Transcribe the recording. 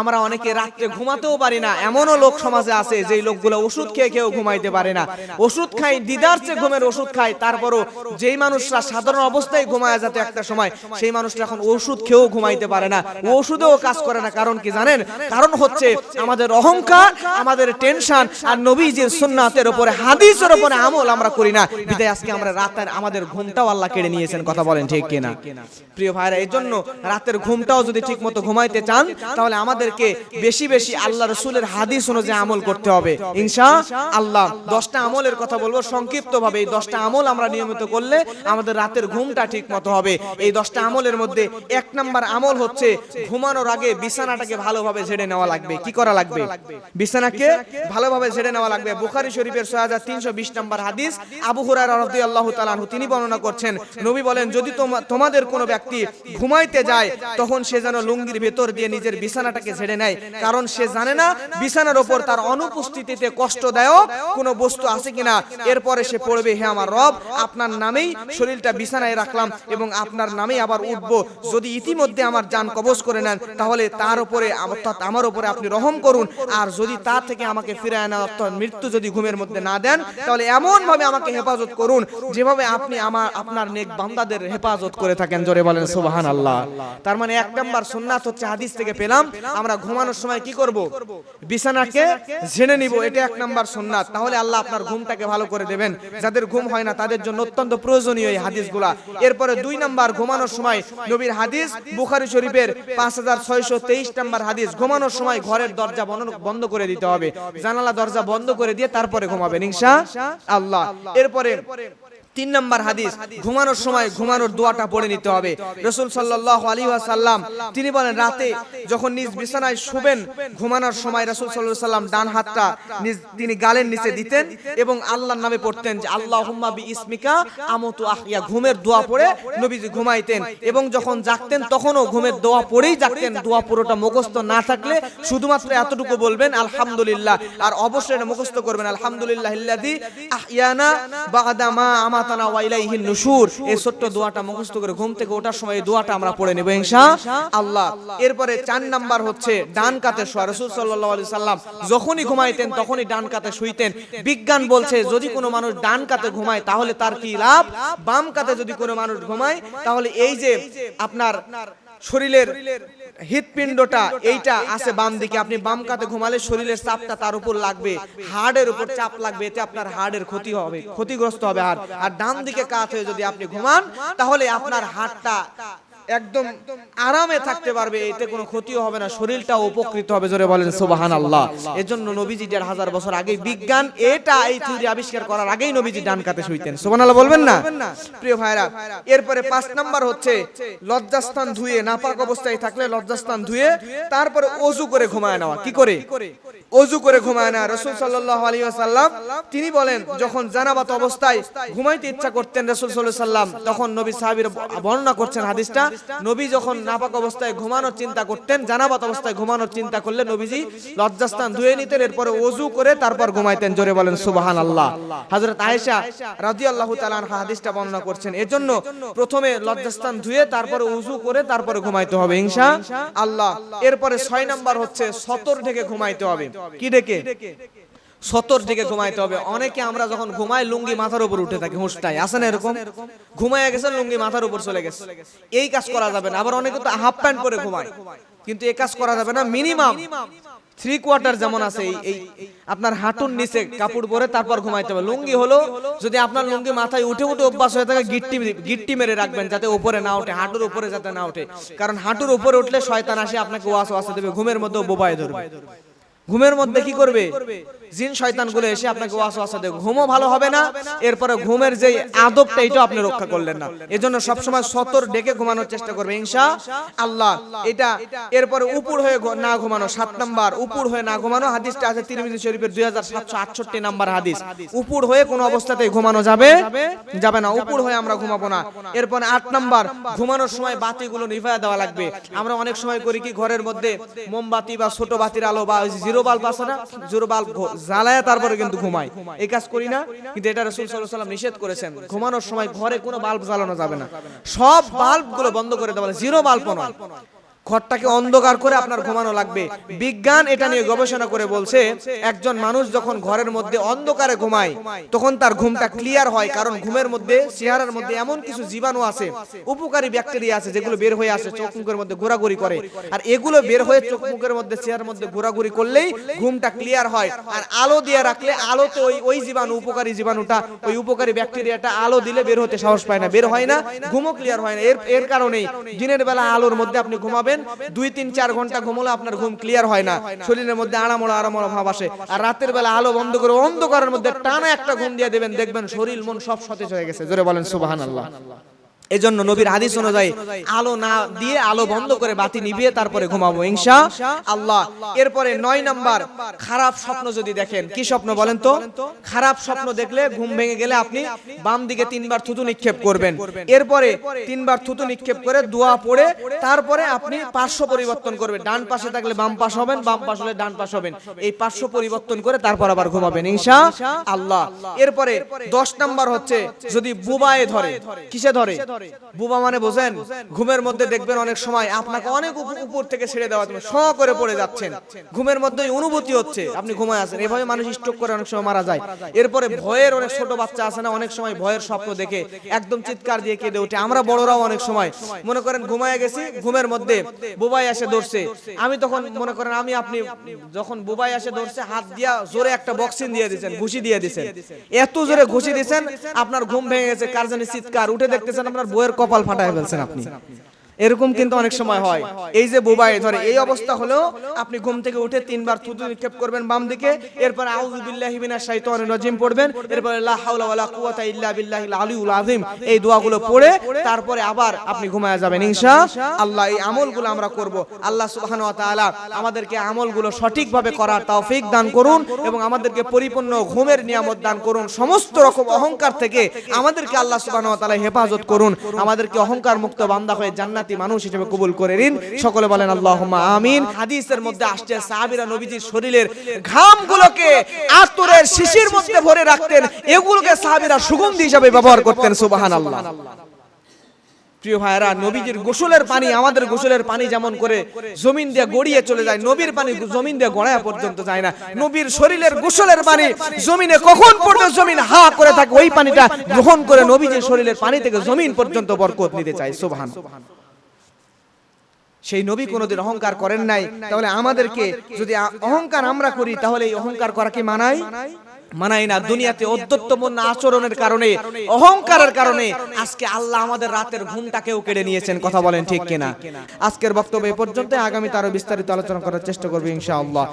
আমরা অনেকে রাত্রে ঘুমাতেও পারি না। এমনও লোক সমাজে আছে যেই লোকগুলো ওষুধ খেয়ে খেয়েও ঘুমাইতে পারে না। ওষুধ খাই, দিদার চেয়ে ঘুমের ওষুধ খায় তারপরও যেই মানুষরা সাধারণ অবস্থায় ঘুমায় যেত একটা সময়, সেই মানুষটা এখন ওষুধ খেয়েও ঘুমাইতে পারে না। ওষুধেও কাজ করে না, কারণ কি জানেন? কারণ হচ্ছে আমাদের অহংকার, আমাদের টেনশন আর নবীজির সুন্নাতের উপরে, হাদিসের উপরে আমল আমরা করি না। বিদায়, আজকে আমরা রাতের আমাদের ঘুমটাও আল্লাহ কেড়ে নিয়েছেন, কথা বলেন ঠিক কিনা? প্রিয় ভাইরা এই জন্য রাতের ঘুমটাও যদি ঠিক মতো ঘুমাইতে চান, তাহলে আমাদেরকে বেশি বেশি আল্লাহ রসুলের হাদিস অনুযায়ী আমল করতে হবে। ইনশা আল্লাহ দশটা আমলের কথা বলব। সংক্ষিপ্ত ভাবে এই দশটা আমল আমরা নিয়মিত করলে আমাদের রাতের ঘুমটা ঠিক মতো হবে। এই দশটা আমলের মধ্যে এক নাম্বার আমল হচ্ছে ঘুমানোর আগে বিছানাটাকে ভালোভাবে ঝেড়ে নেওয়া লাগবে। কি করা লাগবে? বিছানাকে ভালোভাবে ঝেড়ে নেওয়া লাগবে। বুখারী শরীফের ছয় হাজার তিনশো বিশ নম্বর হাদিস আবু হুরার রদি আল্লাহ তালানহু তিনি বর্ণনা করছেন নবী বলেন যদি তোমা- তোমাদের কোনো ব্যক্তি ঘুমাইতে যায় তখন সে যেন লুঙ্গির ভেতর দিয়ে নিজের বিছানাটাকে ঝেড়ে নেয়। কারণ সে জানে না, বিছানার ওপর তার অনুপস্থিতিতে কষ্টদায়ক কোনো বস্তু আছে কিনা। এরপরে সে পড়বে, হে আমার রব, আপনার নামেই শরীরটা বিছানায় রাখলাম এবং আপনার নামেই আবার উঠব। যদি ইতিমধ্যে আমার যান কবজ করে নেন, তাহলে তার উপরে, অর্থাৎ আমার উপরে আপনি রহম করুন। আর যদি তার থেকে আমাকে ফিরে আনা অর্থাৎ মৃত্যু যদি ঘুমের মধ্যে না দেন, তাহলে এমন ভাবে আমাকে হেফাজত করুন যেভাবে আপনি আমার, আপনার নেক বান্দাদের হেফাজত করে থাকেন। জোরে বলেন সুবহান আল্লাহ তার মানে এক নাম্বার সুন্নাত হচ্ছে হাদিস থেকে পেলাম আমরা ঘুমানোর সময় কি করব? বিছানাকে ঝেড়ে নিব এটা এক নাম্বার সুন্নাত। তাহলে আল্লাহ আপনার ঘুমটাকে ভালো করে দেবেন। যাদের ঘুম হয় না তাদের জন্য অত্যন্ত প্রয়োজনীয় এই হাদিসগুলা। এরপরে দুই নাম্বার ঘুমানোর সময় নবীর হাদিস বুখারী শরীফের পাঁচ হাজার ছয়শো তেইশ নাম্বার হাদিস। ঘুমানোর সময় ঘরের দরজা বন্ধ- করে দিতে হবে। জানালা দরজা বন্ধ করে দিয়ে তারপরে ঘুমাবেন ইনশা আল্লাহ। এরপরে তিন নম্বর হাদিস, ঘুমানোর সময় ঘুমানোর দোয়াটা পড়ে নিতে হবে। রসুল সাল্লাহ আলী সাল্লাম তিনি বলেন, রাতে যখন নিজ বিছানায় শুবেন, ঘুমানোর সময় রসুল সাল্লাহ সাল্লাম ডান হাতটা তিনি গালের নিচে দিতেন এবং আল্লাহর নামে পড়তেন যে আল্লাহ বি ইসমিকা আমতু আহিয়া। ঘুমের দোয়া পড়ে নবীজি ঘুমাইতেন এবং যখন জাগতেন, তখনও ঘুমের দোয়া পড়েই জাগতেন। দোয়া পুরোটা মুখস্থ না থাকলে শুধুমাত্র এতটুকু বলবেন, আলহামদুলিল্লাহ। আর অবশ্যই মুখস্থ করবেন আলহামদুলিল্লাহ ইল্লাযী আহিয়ানা বাদা মা ওয়াইলাইহিন নুশুর। এই ছোট্ট দোয়াটা মুখস্থ করে ঘুম থেকে ওঠার সময় এই দোয়াটা আমরা পড়ে নেব ইনশাআল্লাহ এরপরে চার নাম্বার হচ্ছে ডান কাতে শোয়া। রাসূল সাল্লাল্লাহু আলাইহি সাল্লাম যখনই ঘুমাইতেন, তখনই ডান কাতে শুইতেন। বিজ্ঞান বলছে, যদি কোনো মানুষ ডান কাতে ঘুমায়, তাহলে তার কি লাভ? বাম কাতে যদি কোনো মানুষ ঘুমায়, তাহলে এই যে আপনার শরীরের হৃদপিণ্ডটা এইটা আছে বাম দিকে। আপনি বাম কাতে ঘুমালে শরীরের চাপটা তার উপর লাগবে। হাড়ের উপর চাপ লাগবে, এতে আপনার হাড়ের ক্ষতি হবে, ক্ষতিগ্রস্ত হবে হাড়। আর ডান দিকে কাত হয়ে যদি আপনি ঘুমান, তাহলে আপনার হাড়টা একদম আরামে থাকতে পারবে, এতে কোনো ক্ষতিও হবে না শরীরটা উপকৃত হবে, জোরে বলেন সুবাহান আল্লাহ এজন্য নবীজি দেড় হাজার বছর আগে বিজ্ঞান এটা এই থিওরি আবিষ্কার করার আগেই নবীজি ডান কাতে শুইতেন। সুবাহান আল্লাহ বলবেন না? প্রিয় ভাইরা এরপরে পাঁচ নাম্বার হচ্ছে লজ্জাস্থান ধুয়ে, নাপাক অবস্থায় থাকলে লজ্জাস্থান ধুয়ে, তারপরে অজু করে ঘুমায় নেওয়া। কি করে? অজু করে ঘুমায় না। রসুল সাল্লাম তিনি বলেন, যখন জানাবাত অবস্থায় ঘুমাইতে ইচ্ছা করতেন রসুল সাল্লাম তখন নবী সাহাবির বর্ণনা করছেন হাদিসটা, নবী যখন নাপাক অবস্থায় ঘুমানোর চিন্তা করতেন, জানাবাত অবস্থায় ঘুমানোর চিন্তা করলে নবীজি লজ্জাস্থান ধুয়ে নিতেন, এরপরে অজু করে তারপর ঘুমাইতেন, জোরে বলেন সুবাহান আল্লাহ হযরত আয়েশা রাদিয়াল্লাহু তাআলা আনহা হাদিসটা বর্ণনা করছেন, এজন্য প্রথমে লজ্জাস্থান ধুয়ে তারপরে উজু করে তারপরে ঘুমাইতে হবে, ইনশা আল্লাহ। এরপরে ছয় নাম্বার হচ্ছে সতর ঢেকে ঘুমাইতে হবে। কি ডেকে? সতর দিকে ঘুমাইতে হবে। অনেকে আমরা যখন ঘুমাই লুঙ্গি মাথার উপর উঠে থাকি হুঁশটাই। আসে না এরকম? ঘুমাইয়া গেছে লুঙ্গি মাথার উপর চলে গেছে। এই কাজ করা যাবে না। আবার অনেকে তো হাফ প্যান্ট পরে ঘুমায়। কিন্তু এই কাজ করা যাবে না। মিনিমাম থ্রি কোয়ার্টার যেমন আছে এই এই আপনার হাঁটুর নিচে কাপড় পরে তারপর ঘুমাইতে হবে। লুঙ্গি হলো যদি আপনার লুঙ্গি মাথায় উঠে উঠে অভ্যাস হয়ে থাকে গিট্টি গিট্টি মেরে রাখবেন যাতে উপরে না ওঠে হাঁটুর উপরে যাতে না ওঠে। কারণ হাঁটুর উপরে উঠলে শয়তান আসে আপনাকে ওয়াস ওয়াসে দেবে ঘুমের মধ্যে বোবায় ধরবে। ঘুমের মধ্যে কি করবে? জিন শয়তানগুলো এসে আপনাকে ওয়াসওয়াসা দেবে। ঘুমও ভালো হবে না এরপরে ঘুমের যে আদবটা এটাও আপনি রক্ষা করলেন না। এজন্য সবসময় সতর ডেকে ঘুমানোর চেষ্টা করবে। ইনশা আল্লাহ এটা এরপরে উপর হয়ে না ঘুমানো সাত নাম্বার উপর হয়ে না ঘুমানো হাদিসটা আছে তিরমিজি শরীফের দুই হাজার সাতশো আটষট্টি নাম্বার হাদিস। উপর হয়ে কোনো অবস্থাতেই ঘুমানো যাবে? যাবে? না। উপর হয়ে আমরা ঘুমাবো না। এরপরে আট নাম্বার ঘুমানোর সময় বাতিগুলো নিভায়া দেওয়া লাগবে। আমরা অনেক সময় করি কি ঘরের মধ্যে মোমবাতি বা ছোট বাতির আলো বা জিরো বাল্ব আছে না? জিরো বাল্ব জ্বালায় তারপরে কিন্তু ঘুমাই এই কাজ করি না, কিন্তু এটা রসুল সাল্লাম নিষেধ করেছেন। ঘুমানোর সময় ঘরে কোনো বাল্ব জ্বালানো যাবে না। সব বাল্বগুলো বন্ধ করে দেওয়া জিরো বাল্ব নয়। ঘরটাকে অন্ধকার করে আপনার ঘুমানো লাগবে। বিজ্ঞান এটা নিয়ে গবেষণা করে বলছে, একজন মানুষ যখন ঘরের মধ্যে অন্ধকারে ঘুমায়, তখন তার ঘুমটা ক্লিয়ার হয়, কারণ ঘুমের মধ্যে, চেহারার মধ্যে এমন কিছু জীবাণু আছে, উপকারী ব্যাকটেরিয়া আছে, যেগুলো বের হয়ে আসে, চোখ মুখের মধ্যে ঘোরাঘুরি করে। আর এগুলো বের হয়ে চোখ মুখের মধ্যে, চেহারার মধ্যে ঘোরাঘুরি করলেই ঘুমটা ক্লিয়ার হয়। আর আলো দিয়ে রাখলে আলোতে ওই ওই জীবাণু, উপকারী জীবাণুটা, ওই উপকারী ব্যাকটেরিয়াটা আলো দিলে বের হতে সাহস পায় না, বের হয় না, ঘুমও ক্লিয়ার হয় না। এর এর কারণেই দিনের বেলা আলোর মধ্যে আপনি ঘুমাবেন দুই তিন চার ঘণ্টা ঘুমলে আপনার ঘুম ক্লিয়ার হয় না। শরীরের মধ্যে আরামোড়া আরামোড়া ভাব আসে। আর রাতের বেলা আলো বন্ধ করে অন্ধকারের মধ্যে টানা একটা ঘুম দিয়ে দেবেন, দেখবেন শরীর, মন সব সতেজ হয়ে গেছে। জোরে বলেন সুবাহান আল্লাহ এজন্য নবীর হাদিস অনুযায়ী আলো না দিয়ে আলো বন্ধ করে বাতি নিভিয়ে তারপরে ঘুমাবো। ইনশা আল্লাহ। এরপরে নয় নাম্বার খারাপ স্বপ্ন যদি দেখেন কি স্বপ্ন বলেন তো? খারাপ স্বপ্ন দেখলে ঘুম ভেঙে গেলে আপনি বাম দিকে তিনবার থুতু নিক্ষেপ করবেন। এরপরে তিনবার থুতু নিক্ষেপ করে দোয়া পড়ে তারপরে আপনি পার্শ্ব পরিবর্তন করবেন। ডান পাশে থাকলে বাম পাশ হবেন বাম পাশ হলে ডান পাশ হবেন এই পার্শ্ব পরিবর্তন করে তারপর আবার ঘুমাবেন। ইনশা আল্লাহ। এরপরে দশ নাম্বার হচ্ছে যদি বুবায়ে ধরে কিসে ধরে বুবা মানে বোঝেন ঘুমের মধ্যে দেখবেন অনেক সময় আপনাকে অনেক উপর থেকে ছেড়ে দেওয়া তুমি শ করে পড়ে যাচ্ছেন। ঘুমের মধ্যে অনুভূতি হচ্ছে আপনি ঘুমায় আছেন। এভাবে মানুষ স্ট্রোক করে অনেক সময় মারা যায়। এরপরে ভয়ের অনেক ছোট বাচ্চা আছে না অনেক সময় ভয়ের স্বপ্ন দেখে একদম চিৎকার দিয়ে কেঁদে ওঠে। আমরা বড়রাও অনেক সময় মনে করেন ঘুমায় গেছি ঘুমের মধ্যে বুবাই এসে ধরছে আমি তখন মনে করেন আমি আপনি যখন বুবাই এসে ধরছে হাত দিয়া জোরে একটা বক্সিং দিয়ে দিয়েছেন ঘুষি দিয়ে দিয়েছেন এত জোরে ঘুষি দিয়েছেন আপনার ঘুম ভেঙে গেছে কার জানি চিৎকার উঠে দেখতেছেন আপনার বইয়ের কপাল ফাটায় ফেলছেন আপনি। এরকম কিন্তু অনেক সময় হয়। এই যে বুবাই ধরে এই অবস্থা হলেও আপনি ঘুম থেকে উঠে তিনবার থুতু নিক্ষেপ করবেন বাম দিকে এরপর আউযু বিল্লাহি মিনাশ শাইতানির রাজিম পড়বেন এরপর লা হাওলা ওয়ালা কুওয়াতা ইল্লা বিল্লাহিল আলিউল আযীম। এই দোয়াগুলো পড়ে তারপরে আবার আপনি ঘুমায় যাবেন। ইনশাআল্লাহ এই আমলগুলো আমরা করব। আল্লাহ সুবহানাহু ওয়া তাআলা আমাদেরকে আমলগুলো সঠিকভাবে করার তৌফিক দান করুন এবং আমাদেরকে পরিপূর্ণ ঘুমের নিয়ামত দান করুন। সমস্ত রকম অহংকার থেকে আমাদেরকে আল্লাহ সুবহানাহু ওয়া তাআলা হেফাজত করুন আমাদেরকে অহংকার মুক্ত বান্দা হয়ে জান্নাতি মানুষ হিসেবে কবুল করে নিন। সকলে বলেন, আল্লাহুম্মা আমিন। হাদিসের মধ্যে আসছে, সাহাবীরা নবীজির শরীরের ঘামগুলোকে আতরের শিশির মধ্যে ভরে রাখতেন। এগুলোকে সাহাবীরা সুগন্ধি হিসাবে ব্যবহার করতেন, সুবহানাল্লাহ। প্রিয় ভাইরা নবীজির গোসলের পানি, আমাদের গোসলের পানি যেমন করে জমিন দিয়ে গড়িয়ে চলে যায়, নবীর পানি জমিন দিয়ে গড়ায়া পর্যন্ত যায় না। নবীর শরীরের গোসলের পানি জমিনে কখন পর্যন্ত জমিন হা করে থাকে, ওই পানিটা গ্রহণ করে নবীজির শরীরের পানি থেকে জমিন পর্যন্ত বরকত নিতে চায় সুবহান সেই নবী কোনোদিন অহংকার করেন নাই। তাহলে আমাদেরকে যদি অহংকার আমরা করি তাহলে এই অহংকার করা কি মানাই মানাই না। দুনিয়াতে অদ্যত্তপূর্ণ আচরণের কারণে অহংকারের কারণে আজকে আল্লাহ আমাদের রাতের ঘুমটাকেও কেড়ে নিয়েছেন। কথা বলেন ঠিক কিনা? আজকের বক্তব্য এ পর্যন্ত আগামী তারও বিস্তারিত আলোচনা করার চেষ্টা করবে ইনশাআল্লাহ।